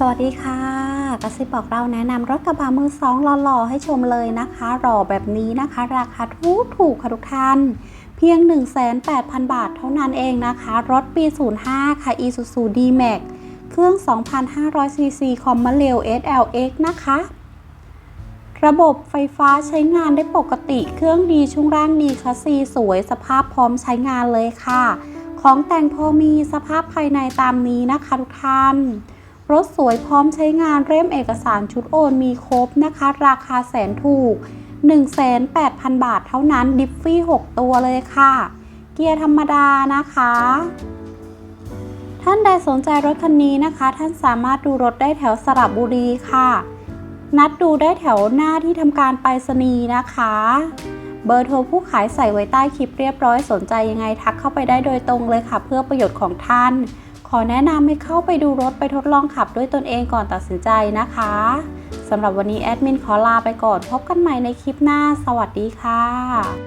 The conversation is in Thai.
สวัสดีค่ะกระซิบบอกเราแนะนำรถกระบะมือสองหล่อๆให้ชมเลยนะคะหล่อแบบนี้นะคะ ราคาถูกถูกค่ะทุกท่าน เพียง 1,800,000 บาทเท่านั้นเองนะคะ รถปี 05 ค่ะ Isuzu D-Max เครื่อง 2,500 cc คอมมาเรล SLX นะคะ ระบบไฟฟ้าใช้งานได้ปกติ เครื่องดีช่วงล่างดีคัสซีสวยสภาพพร้อมใช้งานเลยค่ะ ของแต่งพอมีสภาพภายในตามนี้นะคะทุกท่าน รถสวยพร้อมใช้งานเร่มเอกสารชุดโอนมีครบนะคะ ราคาแสนถูก 1,800,000 บาทเท่านั้นดิฟฟี่ 6 ตัวเลยค่ะ เกียร์ธรรมดานะคะ ท่านใดสนใจรถคันนี้นะคะ ท่านสามารถดูรถได้แถวสระบุรีค่ะ นัดดูได้แถวหน้าที่ทำการไปรษณีย์นะคะ เบอร์โทรผู้ขายใส่ไว้ใต้คลิปเรียบร้อยสนใจยังไงทักเข้าไปได้โดยตรงเลยค่ะ เพื่อประโยชน์ของท่าน ขอแนะนำให้เข้าไปดูรถไปทดลองขับด้วยตนเองก่อนตัดสินใจนะคะสำหรับวันนี้แอดมินขอลาไปก่อน พบกันใหม่ในคลิปหน้า สวัสดีค่ะ